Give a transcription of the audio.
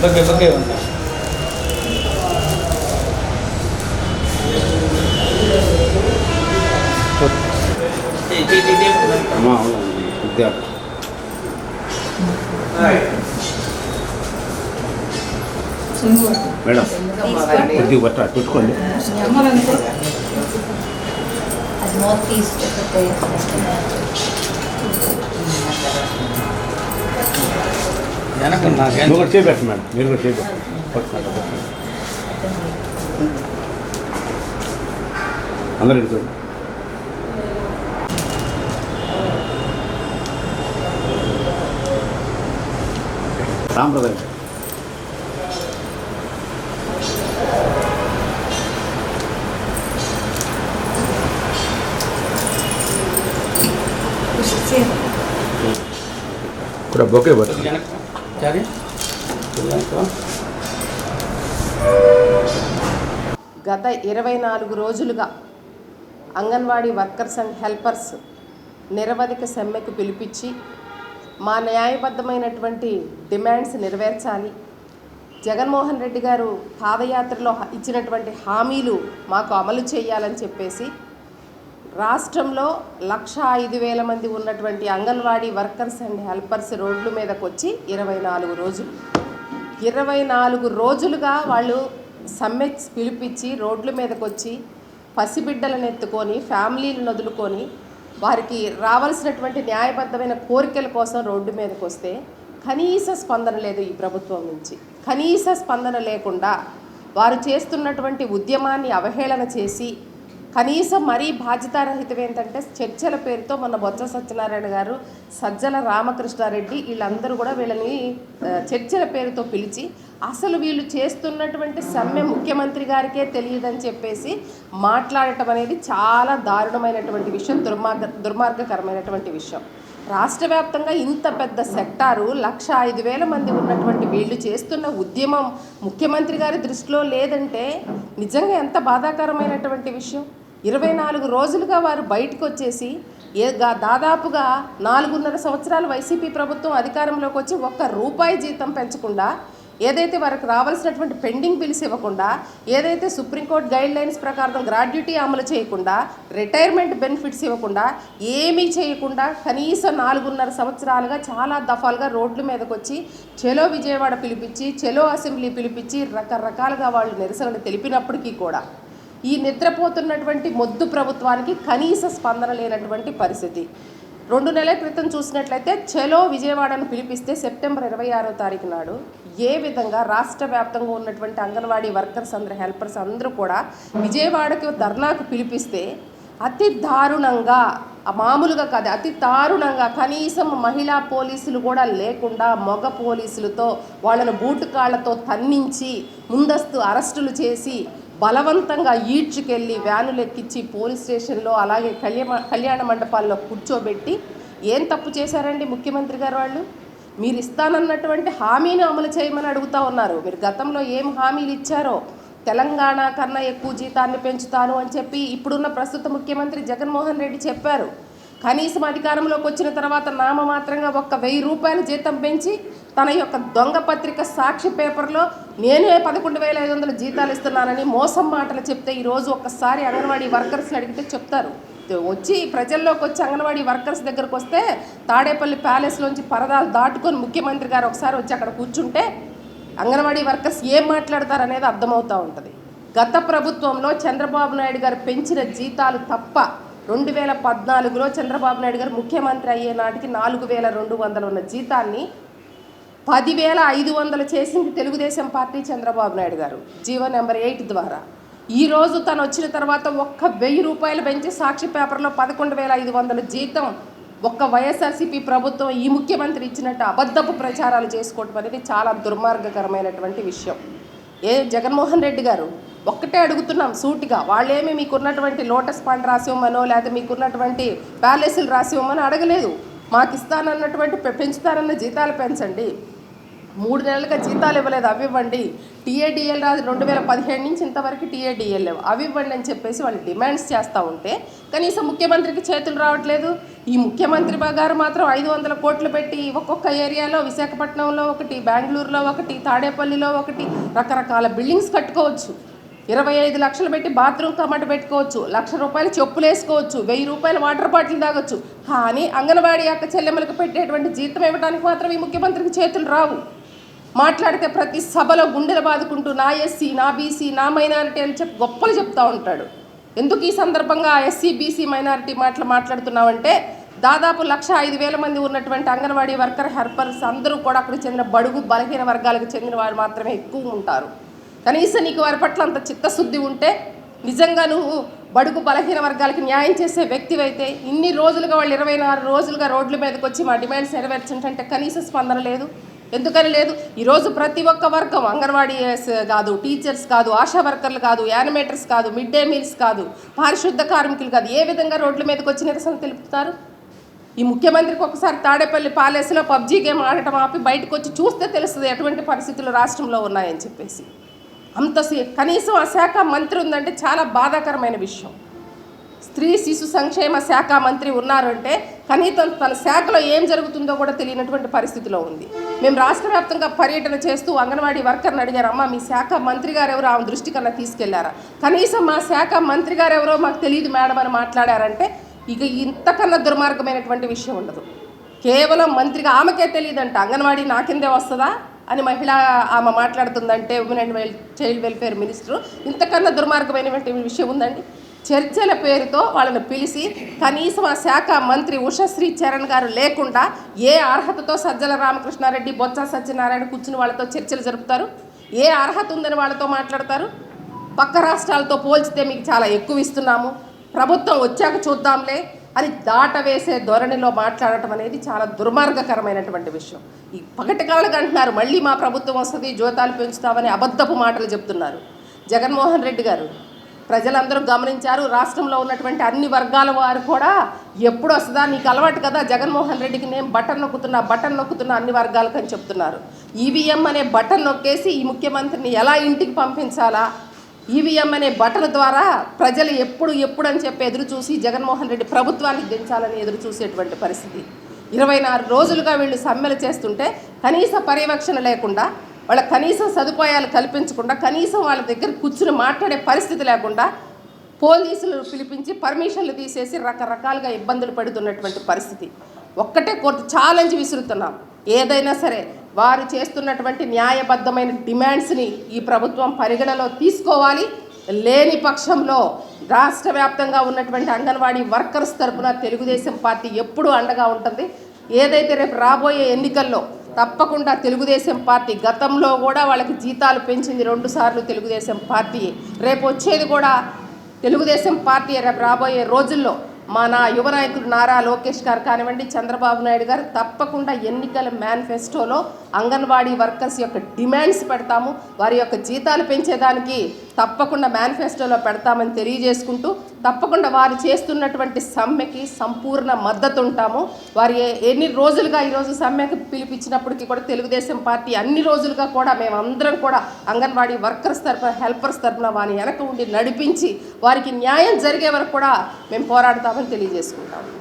Bouquet bouquet ఉంది అమ్మా అవును విద్యార్థి మేడం కొద్దిగా పట్ట పెట్టుకోండి అది మూత తీసుకుంటే కూడా చేపెట్టు మేడం. మీరు కూడా చేపెట్టు అందరూ ఇడుకోండి సాంప్రదాయం. కూడా బొకే పట్టు వెనక గత ఇరవై నాలుగు రోజులుగా అంగన్వాడీ వర్కర్స్ అండ్ హెల్పర్స్ నిరవధిక సమ్మెకు పిలిపించి మా న్యాయబద్ధమైనటువంటి డిమాండ్స్ నెరవేర్చాలి. జగన్మోహన్ రెడ్డి గారు పాదయాత్రలో ఇచ్చినటువంటి హామీలు మాకు అమలు చేయాలని చెప్పేసి రాష్ట్రంలో లక్ష ఐదు వేల మంది ఉన్నటువంటి అంగన్వాడీ వర్కర్స్ అండ్ హెల్పర్స్ రోడ్ల మీదకి వచ్చి ఇరవై నాలుగు రోజులు. ఇరవై నాలుగు రోజులుగా వాళ్ళు సమ్మె పిలిపించి రోడ్ల మీదకి వచ్చి పసిబిడ్డలను ఎత్తుకొని ఫ్యామిలీలను వదులుకొని వారికి రావాల్సినటువంటి న్యాయబద్ధమైన కోరికల కోసం రోడ్డు మీదకి వస్తే కనీస స్పందన లేదు ఈ ప్రభుత్వం నుంచి. కనీస స్పందన లేకుండా వారు చేస్తున్నటువంటి ఉద్యమాన్ని అవహేళన చేసి కనీసం మరీ బాధ్యతారహితం ఏంటంటే చర్చల పేరుతో మొన్న బొత్స సత్యనారాయణ గారు సజ్జల రామకృష్ణారెడ్డి వీళ్ళందరూ కూడా వీళ్ళని చర్చల పేరుతో పిలిచి అసలు వీళ్ళు చేస్తున్నటువంటి సమ్మె ముఖ్యమంత్రి గారికే తెలియదని చెప్పేసి మాట్లాడటం అనేది చాలా దారుణమైనటువంటి విషయం దుర్మార్గ దుర్మార్గకరమైనటువంటి విషయం. రాష్ట్ర వ్యాప్తంగా ఇంత పెద్ద సెక్టారు లక్ష ఐదు వేల మంది ఉన్నటువంటి వీళ్ళు చేస్తున్న ఉద్యమం ముఖ్యమంత్రి గారి దృష్టిలో లేదంటే నిజంగా ఎంత బాధాకరమైనటువంటి విషయం? ఇరవై నాలుగు రోజులుగా వారు బయటకు వచ్చేసి ఏ దాదాపుగా నాలుగున్నర సంవత్సరాలు వైసీపీ ప్రభుత్వం అధికారంలోకి వచ్చి ఒక్క రూపాయి జీతం పెంచకుండా ఏదైతే వారికి రావాల్సినటువంటి పెండింగ్ బిల్స్ ఇవ్వకుండా ఏదైతే సుప్రీంకోర్టు గైడ్ లైన్స్ ప్రకారం గ్రాడ్యుటీ అమలు చేయకుండా రిటైర్మెంట్ బెనిఫిట్స్ ఇవ్వకుండా ఏమీ చేయకుండా కనీసం నాలుగున్నర సంవత్సరాలుగా చాలా దఫాలుగా రోడ్ల మీదకి వచ్చి చెలో విజయవాడ పిలిపించి చెలో అసెంబ్లీ పిలిపించి రకరకాలుగా వాళ్ళు నిరసనలు తెలిపినప్పటికీ కూడా ఈ నిద్రపోతున్నటువంటి మొద్దు ప్రభుత్వానికి కనీస స్పందన లేనటువంటి పరిస్థితి. రెండు నెలల క్రితం చూసినట్లయితే చలో విజయవాడను పిలిపిస్తే సెప్టెంబర్ ఇరవై ఆరో తారీఖు నాడు ఏ విధంగా రాష్ట్ర వ్యాప్తంగా ఉన్నటువంటి అంగన్వాడీ వర్కర్స్ అందరూ హెల్పర్స్ అందరూ కూడా విజయవాడకి ధర్నాకు పిలిపిస్తే అతి దారుణంగా ఆ మామూలుగా కాదు అతి దారుణంగా కనీసం మహిళా పోలీసులు కూడా లేకుండా మగ పోలీసులతో వాళ్ళను బూటుకాళ్ళతో తన్నించి ముందస్తు అరెస్టులు చేసి బలవంతంగా ఈడ్చుకెళ్ళి వ్యానులు ఎక్కించి పోలీస్ స్టేషన్లో అలాగే కళ్యాణ కళ్యాణ మండపాల్లో కూర్చోబెట్టి ఏం తప్పు చేశారండి ముఖ్యమంత్రి గారు వాళ్ళు? మీరు ఇస్తానన్నటువంటి హామీని అమలు చేయమని అడుగుతా ఉన్నారు. మీరు గతంలో ఏం హామీలు ఇచ్చారో? తెలంగాణ కన్నా ఎక్కువ జీతాన్ని పెంచుతాను అని చెప్పి ఇప్పుడున్న ప్రస్తుత ముఖ్యమంత్రి జగన్మోహన్ రెడ్డి చెప్పారు. కనీసం అధికారంలోకి వచ్చిన తర్వాత నామమాత్రంగా ఒక్క వెయ్యి రూపాయల జీతం పెంచి తన యొక్క దొంగ పత్రిక సాక్షి పేపర్లో నేనే పదకొండు వేల ఐదు వందల జీతాలు ఇస్తున్నానని మోసం మాటలు చెప్తే ఈరోజు ఒక్కసారి అంగన్వాడీ వర్కర్స్ని అడిగితే చెప్తారు. వచ్చి ప్రజల్లోకి వచ్చి అంగన్వాడీ వర్కర్స్ దగ్గరకు వస్తే తాడేపల్లి ప్యాలెస్లోంచి పరదాలు దాటుకొని ముఖ్యమంత్రి గారు ఒకసారి వచ్చి అక్కడ కూర్చుంటే అంగన్వాడీ వర్కర్స్ ఏం మాట్లాడతారు అనేది అర్థమవుతూ ఉంటుంది. గత ప్రభుత్వంలో చంద్రబాబు నాయుడు గారు పెంచిన జీతాలు తప్ప రెండు వేల పద్నాలుగులో చంద్రబాబు నాయుడు గారు ముఖ్యమంత్రి అయ్యే నాటికి నాలుగు వేల రెండు వందలు ఉన్న జీతాన్ని పదివేల ఐదు వందలు చేసింది తెలుగుదేశం పార్టీ చంద్రబాబు నాయుడు గారు జీవో నెంబర్ ఎయిట్ ద్వారా. ఈ రోజు తను వచ్చిన తర్వాత ఒక్క వెయ్యి రూపాయలు పెంచి సాక్షి పేపర్లో పదకొండు వేల ఐదు వందల జీతం ఒక్క వైఎస్ఆర్సీపీ ప్రభుత్వం ఈ ముఖ్యమంత్రి ఇచ్చినట్టు అబద్ధపు ప్రచారాలు చేసుకోవటం అనేది చాలా దుర్మార్గకరమైనటువంటి విషయం. ఏ జగన్మోహన్ రెడ్డి గారు ఒక్కటే అడుగుతున్నాం సూటిగా. వాళ్ళేమి మీకున్నటువంటి లోటస్ పాండ్ రాసి ఇవ్వమనో లేకపోతే మీకున్నటువంటి ప్యాలెస్లు రాసి ఇవ్వమని అడగలేదు. మాకు ఇస్తానన్నటువంటి పె- పెంచుతానన్న జీతాలు పెంచండి. మూడు నెలలుగా జీతాలు ఇవ్వలేదు అవి ఇవ్వండి. టీఏడిఎల్ రాదు రెండు వేల పదిహేడు నుంచి ఇంతవరకు టీఏడిఎల్ లేవు. అవి ఇవ్వండి అని చెప్పేసి వాళ్ళు డిమాండ్స్ చేస్తూ ఉంటే కనీసం ముఖ్యమంత్రికి చేతులు రావట్లేదు. ఈ ముఖ్యమంత్రి గారు మాత్రం ఐదు వందల కోట్లు పెట్టి ఒక్కొక్క ఏరియాలో విశాఖపట్నంలో ఒకటి బెంగళూరులో ఒకటి తాడేపల్లిలో ఒకటి రకరకాల బిల్డింగ్స్ కట్టుకోవచ్చు. ఇరవై ఐదు లక్షలు పెట్టి బాత్రూమ్ కమట పెట్టుకోవచ్చు. లక్ష రూపాయలు చెప్పులు వేసుకోవచ్చు వెయ్యి రూపాయలు వాటర్ బాటిల్ తాగొచ్చు. కానీ అంగన్వాడీ యొక్క చెల్లెమ్మలకు పెట్టేటువంటి జీతం ఇవ్వడానికి మాత్రం ఈ ముఖ్యమంత్రికి చేతులు రావు. మాట్లాడితే ప్రతి సభలో గుండెలు బాదుకుంటూ నా ఎస్సీ నా బీసీ నా మైనారిటీ అని చెప్పి గొప్పలు చెప్తా ఉంటాడు. ఎందుకు ఈ సందర్భంగా ఎస్సీ బీసీ మైనారిటీ మాటలు మాట్లాడుతున్నామంటే దాదాపు లక్ష ఐదు వేల మంది ఉన్నటువంటి అంగన్వాడీ వర్కర్ హెల్పర్స్ అందరూ కూడా అక్కడికి చెందిన బడుగు బలహీన వర్గాలకు చెందిన వారు మాత్రమే ఎక్కువ ఉంటారు. కనీసం నీకు వారి పట్ల అంత చిత్తశుద్ధి ఉంటే నిజంగా నువ్వు బడుగు బలహీన వర్గాలకి న్యాయం చేసే వ్యక్తివైతే ఇన్ని రోజులుగా వాళ్ళు ఇరవై నాలుగు రోజులుగా రోడ్ల మీదకి వచ్చి మా డిమాండ్స్ నెరవేర్చుంటే కనీస స్పందన లేదు. ఎందుకని లేదు? ఈరోజు ప్రతి ఒక్క వర్గం అంగన్వాడీ కాదు టీచర్స్ కాదు ఆశా వర్కర్లు కాదు యానిమేటర్స్ కాదు మిడ్ డే మీల్స్ కాదు పారిశుద్ధ కార్మికులు కాదు ఏ విధంగా రోడ్ల మీదకి వచ్చి నిరసన తెలుపుతారు? ఈ ముఖ్యమంత్రికి ఒకసారి తాడేపల్లి పాలేసులో పబ్జీ గేమ్ ఆడటం ఆపి బయటకు వచ్చి చూస్తే తెలుస్తుంది ఎటువంటి పరిస్థితులు రాష్ట్రంలో ఉన్నాయని చెప్పేసి. అంత కనీసం ఆ శాఖ మంత్రి ఉందంటే చాలా బాధాకరమైన విషయం. స్త్రీ శిశు సంక్షేమ శాఖ మంత్రి ఉన్నారంటే కనీసం తన శాఖలో ఏం జరుగుతుందో కూడా తెలియనటువంటి పరిస్థితిలో ఉంది. మేము రాష్ట్ర వ్యాప్తంగా పర్యటన చేస్తూ అంగన్వాడీ వర్కర్ని అడిగారు అమ్మ మీ శాఖ మంత్రి గారు ఎవరో ఆమె దృష్టి కన్నా తీసుకెళ్ళారా? కనీసం మా శాఖ మంత్రి గారు ఎవరో మాకు తెలియదు మేడం అని మాట్లాడారంటే ఇక ఇంతకన్నా దుర్మార్గమైనటువంటి విషయం ఉండదు. కేవలం మంత్రిగా ఆమెకే తెలియదంట అంగన్వాడీ నా కిందే వస్తుందా? అని మహిళ ఆమె మాట్లాడుతుందంటే women and well child welfare minister ఇంతకన్నా దుర్మార్గమైనటువంటి విషయం ఉందండి. చర్చల పేరుతో వాళ్ళని పిలిచి కనీసం ఆ శాఖ మంత్రి ఉషశ్రీ చరణ్ గారు లేకుండా ఏ అర్హతతో సజ్జల రామకృష్ణారెడ్డి బొత్స సత్యనారాయణ కూర్చుని వాళ్ళతో చర్చలు జరుపుతారు? ఏ అర్హత ఉందని వాళ్ళతో మాట్లాడతారు? పక్క రాష్ట్రాలతో పోల్చితే మీకు చాలా ఎక్కువ ఇస్తున్నాము. ప్రభుత్వం వచ్చాక చూద్దాంలే. అని దాటవేసే ధోరణిలో మాట్లాడటం అనేది చాలా దుర్మార్గకరమైనటువంటి విషయం. ఈ పగటి కాళ్ళకి అంటున్నారు మళ్ళీ మా ప్రభుత్వం వస్తుంది జీవితాలు పెంచుతామని అబద్ధపు మాటలు చెప్తున్నారు. జగన్మోహన్ రెడ్డి గారు ప్రజలందరూ గమనించారు రాష్ట్రంలో ఉన్నటువంటి అన్ని వర్గాల వారు కూడా ఎప్పుడు వస్తుందా నీకు అలవాటు కదా జగన్మోహన్ రెడ్డికి నేను బటన్ నొక్కుతున్నా బటన్ నొక్కుతున్నా అన్ని వర్గాలకు అని చెప్తున్నారు. ఈవీఎం అనే బటన్ నొక్కేసి ఈ ముఖ్యమంత్రిని ఎలా ఇంటికి పంపించాలా ఈవీఎం అనే బటన్ ద్వారా ప్రజలు ఎప్పుడు ఎప్పుడు అని చెప్పి ఎదురు చూసి జగన్మోహన్ రెడ్డి ప్రభుత్వాన్ని దించాలని ఎదురు చూసేటువంటి పరిస్థితి. ఇరవై నాలుగు రోజులుగా వీళ్ళు సమ్మెలు చేస్తుంటే కనీస పర్యవేక్షణ లేకుండా వాళ్ళ కనీస సదుపాయాలు కల్పించకుండా కనీసం వాళ్ళ దగ్గర కూర్చుని మాట్లాడే పరిస్థితి లేకుండా పోలీసులు పిలిపించి పర్మిషన్లు తీసేసి రకరకాలుగా ఇబ్బందులు పెడుతున్నటువంటి పరిస్థితి. ఒక్కటే కోర్టు ఛాలెంజ్ విసురుతున్నాం. ఏదైనా సరే వారు చేస్తున్నటువంటి న్యాయబద్ధమైన డిమాండ్స్ని ఈ ప్రభుత్వం పరిగణలో తీసుకోవాలి. లేని పక్షంలో రాష్ట్ర వ్యాప్తంగా ఉన్నటువంటి అంగన్వాడీ వర్కర్స్ తరపున తెలుగుదేశం పార్టీ ఎప్పుడూ అండగా ఉంటుంది. ఏదైతే రేపు రాబోయే ఎన్నికల్లో తప్పకుండా తెలుగుదేశం పార్టీ గతంలో కూడా వాళ్ళకి జీతాలు పెంచింది రెండు సార్లు తెలుగుదేశం పార్టీ. రేపు వచ్చేది కూడా తెలుగుదేశం పార్టీ రేపు రాబోయే రోజుల్లో మన యువ నాయకుడు నారా లోకేష్ గారు కానివ్వండి చంద్రబాబు నాయుడు గారు తప్పకుండా ఎన్నికల మేనిఫెస్టోలో అంగన్వాడీ వర్కర్స్ యొక్క డిమాండ్స్ పెడతాము వారి యొక్క జీతాలు పెంచేదానికి తప్పకుండా మేనిఫెస్టోలో పెడతామని తెలియజేసుకుంటూ తప్పకుండా వారు చేస్తున్నటువంటి సమ్మెకి సంపూర్ణ మద్దతు ఉంటాము. వారి ఎన్ని రోజులుగా ఈరోజు సమ్మెకి పిలిపించినప్పటికీ కూడా తెలుగుదేశం పార్టీ అన్ని రోజులుగా కూడా మేమందరం కూడా అంగన్వాడీ వర్కర్స్ తరఫున హెల్పర్స్ తరఫున వారిని వెనక ఉండి నడిపించి వారికి న్యాయం జరిగే వరకు కూడా మేము పోరాడతామని తెలియజేసుకుంటాము.